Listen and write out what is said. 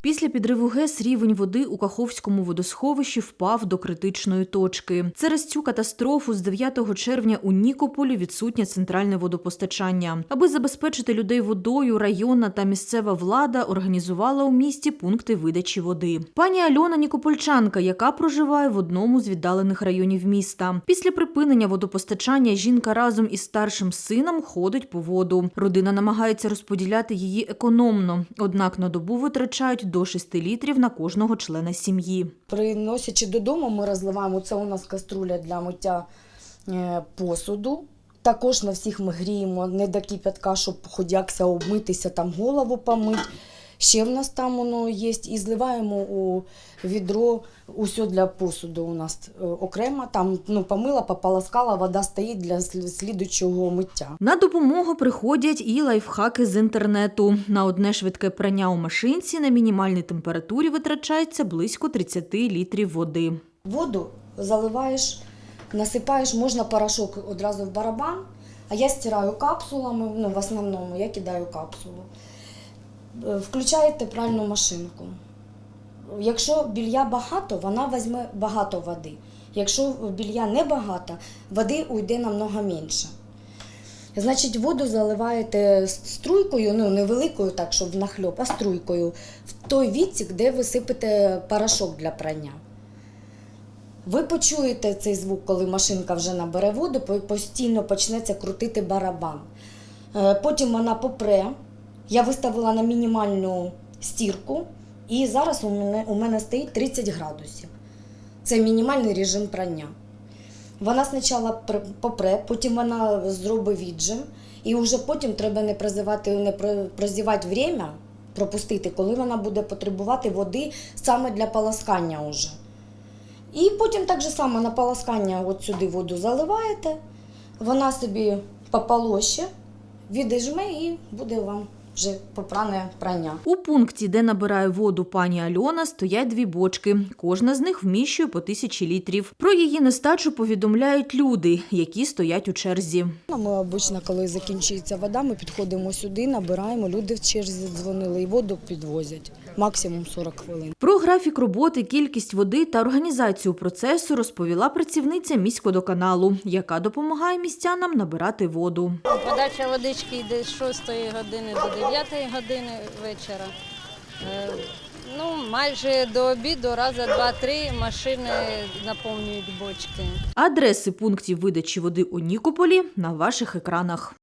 Після підриву ГЕС рівень води у Каховському водосховищі впав до критичної точки. Через цю катастрофу з 9 червня у Нікополі відсутнє центральне водопостачання. Аби забезпечити людей водою, районна та місцева влада організувала у місті пункти видачі води. Пані Альона Нікопольчанка, яка проживає в одному з віддалених районів міста. Після припинення водопостачання жінка разом із старшим сином ходить по воду. Родина намагається розподіляти її економно, однак на добу витрачають до 6 літрів на кожного члена сім'ї. Приносячи додому, ми розливаємо. Це у нас каструля для миття е, посуду. Також на всіх ми гріємо не до кипятка, щоб ходякся обмитися, там голову помити. Ще в нас там воно є. І зливаємо у відро усе для посуду у нас е, окремо. Там ну, помила, пополоскала, вода стоїть для слід- слідуючого миття. На допомогу приходять і лайфхаки з інтернету. На одне швидке прання у машинці на мінімальній температурі витрачається близько 30 літрів води. Воду заливаєш, насипаєш, можна порошок одразу в барабан, а я стираю капсулами, ну в основному я кидаю капсулу. Е, Включаєте пральну машинку. Якщо білья багато, вона візьме багато води. Якщо білья небагато, води уйде намного менше. Значить, воду заливаєте струйкою, ну невеликою, так, щоб нахльоп, а струйкою, в той відсік, де ви сипете порошок для прання. Ви почуєте цей звук, коли машинка вже набере воду, постійно почнеться крутити барабан. Е, Потім вона попре. Я виставила на мінімальну стірку, і зараз у мене, у мене стоїть 30 градусів. Це мінімальний режим прання. Вона спочатку попре, потім вона зробить віджим, і вже потім треба не прозивати, не прозівати время, пропустити, коли вона буде потребувати води саме для полоскання уже. І потім так же само на полоскання от сюди воду заливаєте, вона собі пополоще, відіжме і буде вам вже попране прання. У пункті, де набирає воду пані Альона, стоять дві бочки. Кожна з них вміщує по тисячі літрів. Про її нестачу повідомляють люди, які стоять у черзі. Ну, Ми обично, коли закінчується вода, ми підходимо сюди, набираємо, люди в черзі дзвонили і воду підвозять. Максимум 40 хвилин. Про графік роботи, кількість води та організацію процесу розповіла працівниця міськводоканалу, яка допомагає містянам набирати воду. Подача водички йде з 6 години до 9 години вечора. Е, Ну, майже до обіду, раза два-три машини наповнюють бочки. Адреси пунктів видачі води у Нікополі на ваших екранах.